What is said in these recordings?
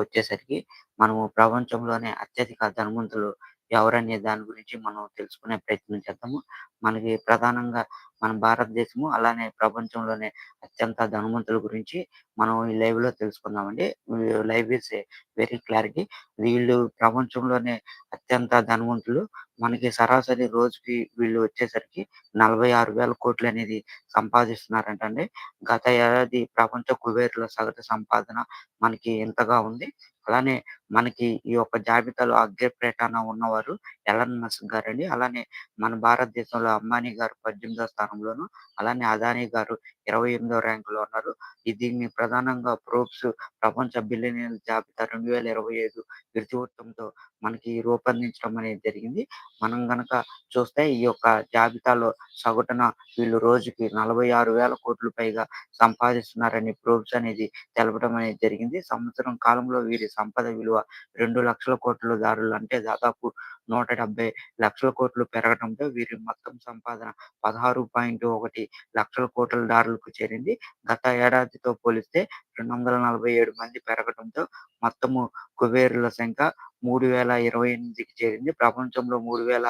వచ్చేసరికి మనము ప్రపంచంలోనే అత్యధిక ధనవంతులు ఎవరనే దాని గురించి మనం తెలుసుకునే ప్రయత్నం చేద్దాము. మనకి ప్రధానంగా మన భారతదేశము అలానే ప్రపంచంలోనే అత్యంత ధనవంతుల గురించి మనం ఈ లైవ్లో తెలుసుకుందామండి. Live is very clarity. వీళ్ళు ప్రపంచంలోనే అత్యంత ధనవంతులు. మనకి సరాసరి రోజుకి వీళ్ళు వచ్చేసరికి నలభై ఆరు వేల కోట్లు అనేది సంపాదిస్తున్నారంటండి. గత ఏడాది ప్రపంచ కుబేరుల సగటు సంపాదన మనకి ఇంతగా ఉంది. అలానే మనకి ఈ యొక్క జాబితాలో అగ్రపేటాన ఉన్నవారు ఎలన్ మస్క్ గారండి. అలానే మన భారతదేశంలో అంబానీ గారు 18థ్ స్థానంలోను, అలానే అదానీ గారు ఇరవై ఎనిమిదో ర్యాంక్లో ఉన్నారు. దీన్ని ప్రధానంగా ప్రోబ్స్ ప్రపంచ బిలియనీర్ల జాబితా 2025 ఇతివృత్తంతో మనకి రూపొందించడం అనేది జరిగింది. మనం గనక చూస్తే ఈ యొక్క జాబితాలో సగటున వీళ్ళు రోజుకి నలభై ఆరు వేల కోట్లు పైగా సంపాదిస్తున్నారని ప్రోబ్స్ అనేది తెలపడం అనేది జరిగింది. సంవత్సరం కాలంలో వీరి సంపద విలువ రెండు లక్షల కోట్ల దారులు అంటే దాదాపు నూట లక్షల కోట్లు పెరగడంతో వీరి మొత్తం సంపాదన పదహారు 16.1 లక్షల కోట్ల డాలర్లకు చేరింది. గత ఏడాదితో పోలిస్తే 247 మంది పెరగడంతో మొత్తము కుబేరుల సంఖ్య 3,028కి చేరింది. ప్రపంచంలో మూడు వేల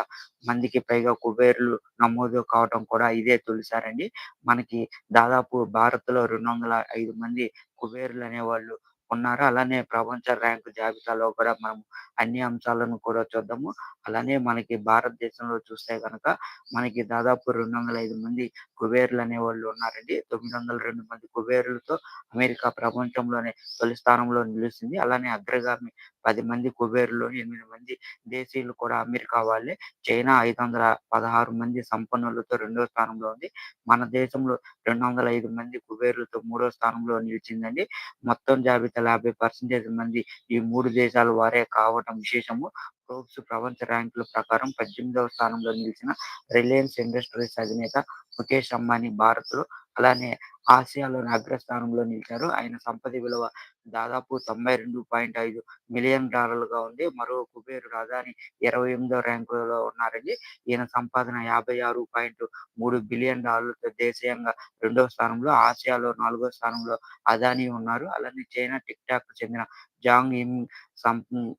మందికి పైగా కుబేరులు నమోదు కావటం కూడా ఇదే తొలిసారండి. మనకి దాదాపు భారత్‌లో 205 మంది కుబేరులు అనేవాళ్ళు ఉన్నారు. అలానే ప్రపంచ ర్యాంక్ జాబితాలో కూడా మనం అన్ని అంశాలను కూడా చూద్దాము. అలానే మనకి భారతదేశంలో చూస్తే కనుక మనకి దాదాపు 205 మంది కుబేరులనేవాళ్ళు ఉన్నారండి. 902 మంది కుబేరులతో అమెరికా ప్రపంచంలోనే తొలి స్థానంలో నిలిచింది. అలానే అగ్రగామి పది మంది కుబేరులో ఎనిమిది మంది దేశీయులు కూడా అమెరికా వాళ్ళే. చైనా 516 మంది సంపన్నులతో రెండో స్థానంలో ఉంది. మన దేశంలో 205 మంది కుబేరులతో మూడో స్థానంలో నిలిచిందండి. మొత్తం జాబితాలో 50% మంది ఈ మూడు దేశాల వారే కావటం విశేషము. ఫోర్బ్స్ ప్రపంచ ర్యాంకుల ప్రకారం 18థ్ స్థానంలో నిలిచిన రిలయన్స్ ఇండస్ట్రీస్ అధినేత ముఖేష్ అంబానీ భారత్‌లో, అలానే ఆసియాలోని అగ్రస్థానంలో నిలిచారు. ఆయన సంపద విలువ దాదాపు 92.5 మిలియన్ డాలర్లుగా ఉంది. మరో కుబేరు రాజాని ఇరవై ఎనిమిదో ర్యాంకులో ఉన్నారండి. ఈయన సంపాదన 56.3 బిలియన్ డాలర్లతో దేశీయంగా రెండో స్థానంలో, ఆసియాలో నాలుగో స్థానంలో అదానీ ఉన్నారు. అలానే చైనా టిక్ టాక్ చెందిన జాంగ్ ఇమ్ సం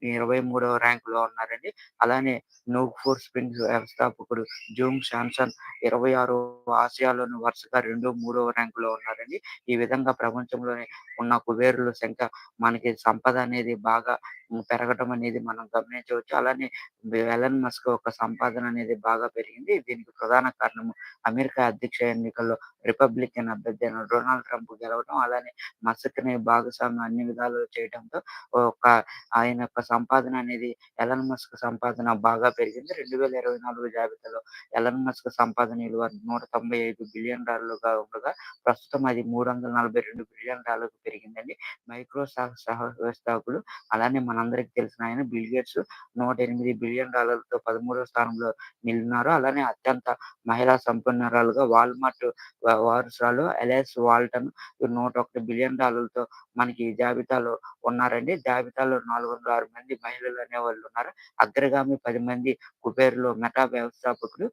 23వ ర్యాంక్‌లో ఉన్నారండి. అలానే నోక్ఫోర్ స్ప్రింగ్స్ వ్యవస్థాపకుడు జూంగ్ శాంసన్ 26 ఆసియాలోని వరుసగా రెండో, మూడవ ర్యాంకులో ఉన్నారండి. ఈ విధంగా ప్రపంచంలోనే ఉన్న కుబేరుల సంఖ్య మనకి సంపద అనేది బాగా పెరగటం అనేది మనం గమనించవచ్చు. అలానే ఎలన్ మస్క్ యొక్క సంపాదన అనేది బాగా పెరిగింది. దీనికి ప్రధాన కారణము అమెరికా అధ్యక్ష ఎన్నికల్లో రిపబ్లికన్ అభ్యర్థి అయిన డొనాల్డ్ ట్రంప్ గెలవడం, అలానే మస్క్‌ని భాగస్వామ్యం అన్ని విధాలుగా చేయటంతో ఒక ఆయన యొక్క సంపాదన అనేది ఎలన్ మస్క్ సంపాదన బాగా పెరిగింది. 2024 జాబితాలో ఎలన్ మస్క్ సంపాదన విలువ 195 బిలియన్ డాలర్లుగా ఉండగా, ప్రస్తుతం అది 342 బిలియన్ డాలర్‌లకు పెరిగిందండి. మైక్రోసాఫ్ట్ సహ వ్యవస్థాపకులు అలానే మనందరికి తెలిసిన ఆయన బిల్ గేట్స్ 108 బిలియన్ డాలర్లతో 13వ స్థానంలో నిలినారు. అలానే అత్యంత మహిళా సంపన్నురాలుగా వాల్మార్ట్ వారసురాలు ఎలిస్ వాల్టన్ 101 బిలియన్ డాలర్లతో మనకి జాబితాలో ఉన్నారండి. జాబితాలో 406 మంది మహిళలు అనేవాళ్ళు ఉన్నారు. అగ్రగామి పది మంది కుబేరులు మెటా వ్యవస్థాపకులు.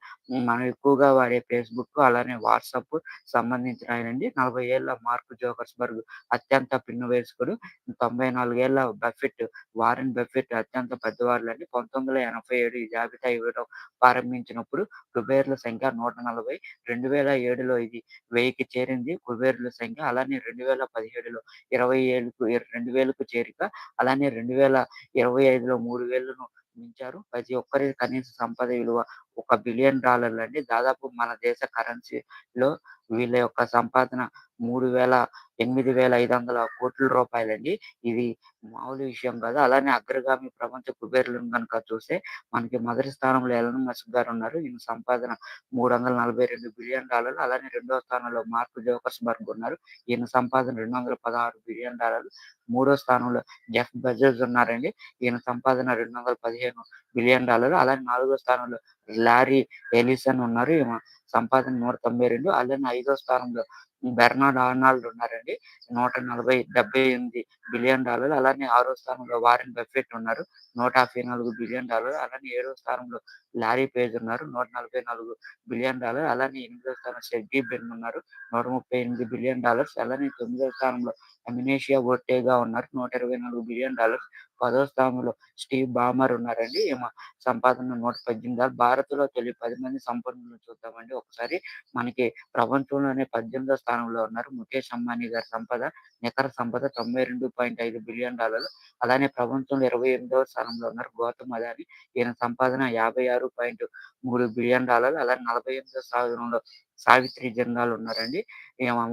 మనం ఎక్కువగా వాడే ఫేస్‌బుక్ అలానే వాట్సాప్ సంబంధించిన ఆయనండి. 40 ఏళ్ళ మార్క్ జోకర్స్బర్గ్ అత్యంత పిన్న వయస్కుడు. 94 ఏళ్ళ బఫెట్ వారెన్ బఫెట్ అత్యంత పెద్దవారులండి. 1987 ఈ జాబితా ఇవ్వడం ప్రారంభించినప్పుడు కుబేర్ల సంఖ్య 140. 2007లో ఇది 1000కి చేరింది కుబేరుల సంఖ్య. అలానే 2017లో 27కు 2000కు చేరిక. అలానే 2025లో 3000ను మించారు. ప్రతి ఒక్కరి కనీస సంపద విలువ ఒక బిలియన్ డాలర్లండి. దాదాపు మన దేశ కరెన్సీలో వీళ్ళ యొక్క సంపాదన 3,000, 8,500 రూపాయలండి. ఇది మామూలు విషయం కాదు. అలానే అగ్రగామి ప్రపంచ కుబేరులను గనుక చూస్తే మనకి మొదటి స్థానంలో ఎలన్ మస్క్ గారు ఉన్నారు. ఈయన సంపాదన 342 బిలియన్ డాలర్లు. అలానే రెండో స్థానంలో మార్క్ జోకర్స్బర్గ్ ఉన్నారు. ఈయన సంపాదన 216 బిలియన్ డాలర్లు. మూడో స్థానంలో జెఫ్ బెజోస్ ఉన్నారండి. ఈయన సంపాదన 215 బిలియన్ డాలర్లు. అలానే నాలుగో స్థానంలో లారీ ఎలిసన్ ఉన్నారు. ఈయన సంపాదన 192. అలానే ఐదో స్థానంలో బెర్నార్డ్ ఆర్నాల్డ్ ఉన్నారండి. 140 78 బిలియన్ డాలర్లు. అలానే ఆరో స్థానంలో వారెన్ బెఫెట్ ఉన్నారు. 154 బిలియన్ డాలర్లు. అలానే ఏడో స్థానంలో లారీ పేజ్ ఉన్నారు. 144 బిలియన్ డాలర్. అలానే ఎనిమిదో స్థానం సెర్గీ బెన్ ఉన్నారు. 138 బిలియన్ డాలర్స్. అలానే తొమ్మిదో స్థానంలో అమినేషియా ఒర్టెగా ఉన్నారు. 124 బిలియన్ డాలర్స్. పదో స్థానంలో స్టీవ్ బామర్ ఉన్నారండి. ఈమె సంపాదన 118 డాలర్. భారత్‌లో తొలి పది మంది సంపన్నులను చూద్దామండి ఒకసారి. మనకి ప్రపంచంలోనే 18థ్ స్థానంలో ఉన్నారు. ముఖేష్ అంబానీ గారి సంపద నికర సంపద 92.5 బిలియన్ డాలర్లు. అలానే ప్రపంచంలో 28వ స్థానంలో ఉన్నారు గౌతమ్ అదాని ఈయన సంపాదన యాభై ఆరు పాయింట్ మూడు బిలియన్ డాలర్లు. అలానే 48వ స్థానంలో సావిత్రి జనరాలు ఉన్నారండి.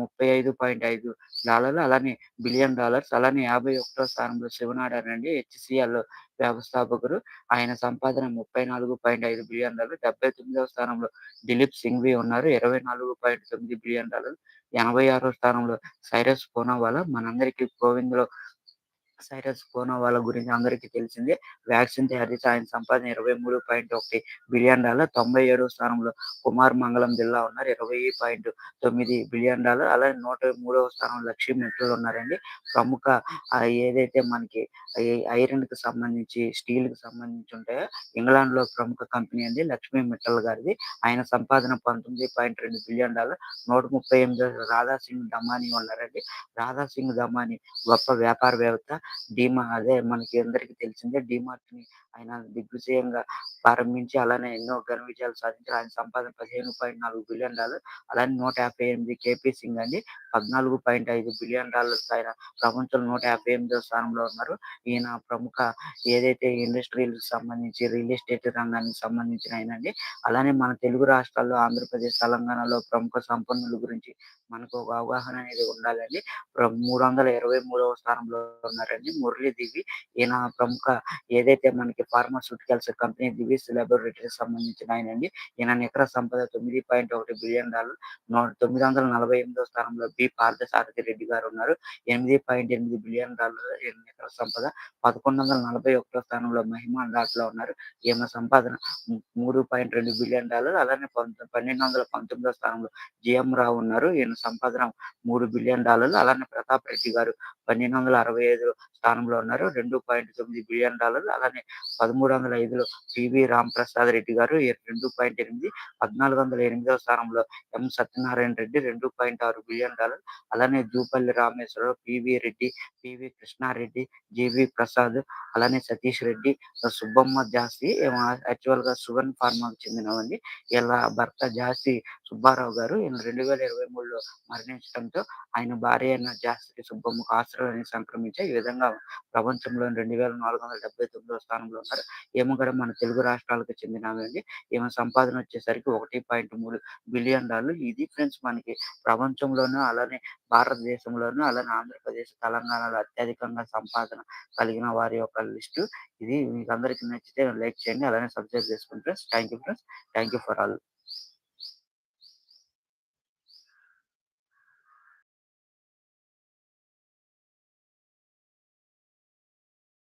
ముప్పై ఐదు పాయింట్ ఐదు డాలర్లు. అలానే బిలియన్ డాలర్స్. అలానే 51వ స్థానంలో శివనాడారండి హెచ్సిఎల్ హెచ్‌సీఎల్ వ్యవస్థాపకులు. ఆయన సంపాదన 34.5 బిలియన్ డాలర్లు. 79వ స్థానంలో దిలీప్ సింఘ్వి ఉన్నారు. 24.9 బిలియన్ డాలర్లు. 86వ స్థానంలో సైరస్ పూనావాలా. మనందరికీ గోవింద్లో సైరస్ కోనో వాళ్ళ గురించి అందరికీ తెలిసిందే. వ్యాక్సిన్ తయారు చేసి ఆయన సంపాదన 23.1 బిలియన్ డాలర్. 97వ స్థానంలో కుమార్ మంగళం జిల్లా ఉన్నారు. 20.9 బిలియన్ డాలర్. అలానే 103వ స్థానంలో లక్ష్మీ మిట్టల్ ఉన్నారండి. ప్రముఖ ఏదైతే మనకి ఐరన్కి సంబంధించి, స్టీల్కి సంబంధించి ఉంటాయో ఇంగ్లాండ్లో ప్రముఖ కంపెనీ అండి లక్ష్మీ మిట్టల్ గారిది. ఆయన సంపాదన 19.2 బిలియన్ డాలర్. 138 రాధా సింగ్ దమానీ ఉన్నారండి. రాధా సింగ్ దమానీ గొప్ప వ్యాపారవేత్త. డీమా అదే మనకి అందరికీ తెలిసిందే. డీమార్ట్‌ని ఆయన దిగ్విజయంగా ప్రారంభించి అలానే ఎన్నో ఘన విజయాలు సాధించారు. ఆయన సంపాదన 15.4 బిలియన్ డాలర్. అలానే 158 కేపీ సింగ్ అండి. 14.5 బిలియన్ డాలర్స్ ఆయన ప్రపంచంలో 158వ స్థానంలో ఉన్నారు. ఈయన ప్రముఖ ఏదైతే ఇండస్ట్రీలకు సంబంధించి రియల్ ఎస్టేట్ రంగానికి సంబంధించిన ఆయన అండి అలానే మన తెలుగు రాష్ట్రాల్లో ఆంధ్రప్రదేశ్, తెలంగాణలో ప్రముఖ సంపన్నుల గురించి మనకు ఒక అవగాహన అనేది ఉండాలండి. మూడు వందల ఇరవై మూడవ స్థానంలో ఉన్నారండి మురళి దివి. ఈయన ప్రముఖ ఏదైతే మనకి ఫార్మాస్యూటికల్స్ కంపెనీ దివీస్ లాబొరేటరీస్ సంబంధించిన ఆయనండి. ఈయన నికర సంపద 9.1 బిలియన్ డాలర్. తొమ్మిది వందల నలభై ఎనిమిదో స్థానంలో బి. పార్థసారథి రెడ్డి గారు ఉన్నారు. 8.8 బిలియన్ డాలర్ ఈయన నికర సంపద. 1141వ స్థానంలో మహిమా దాట్‌లో ఉన్నారు. ఈమె సంపాదన మూడు పాయింట్ రెండు బిలియన్ డాలర్. అలానే పన్నెండు వందల పంతొమ్మిదో స్థానంలో జిఎం రావు ఉన్నారు. ఈయన సంపాదన మూడు బిలియన్ డాలర్లు. అలానే ప్రతాప్ రెడ్డి గారు 1265 స్థానంలో ఉన్నారు. 2.9 బిలియన్ డాలర్లు. అలానే 1305లో పివి రామప్రసాద్ రెడ్డి గారు 2.8 1408వ స్థానంలో M. Satyanarayana Reddy 2.6 billion dollar. అలానే Jupalli Rameshwararao, PV Reddy, PV Krishnareddy, GV Prasad, అలానే సతీష్ రెడ్డి, సుబ్బమ్మ జాస్తి యాక్చువల్గా సువెన్ ఫార్మాకు చెందినవండి. ఇలా భర్త జాస్తి సుబ్బారావు గారు ఈయన 2023లో మరణించడంతో ఆయన భార్య అయిన జాస్తి సుబ్బమ్మకు ఆస్తులన్నీ సంక్రమించాయి. ఈ విధంగా ప్రపంచంలో రెండు వేల నాలుగు వందల డెబ్బై తొమ్మిదో స్థానంలో ఉన్నారు. ఏమో కూడా మన తెలుగు రాష్ట్రాలకు చెందినామె అండి. ఈమె సంపాదన వచ్చేసరికి 1.3 బిలియన్ డాలర్లు. ఇది ఫ్రెండ్స్ మనకి ప్రపంచంలోనూ అలానే భారతదేశంలోనూ అలానే ఆంధ్రప్రదేశ్, తెలంగాణలో అత్యధికంగా సంపాదన కలిగిన వారి యొక్క లిస్టు. ఇది మీకు అందరికి నచ్చితే లైక్ చేయండి. అలానే సబ్స్క్రైబ్ చేసుకోండి friends. You friends. Thank you for all.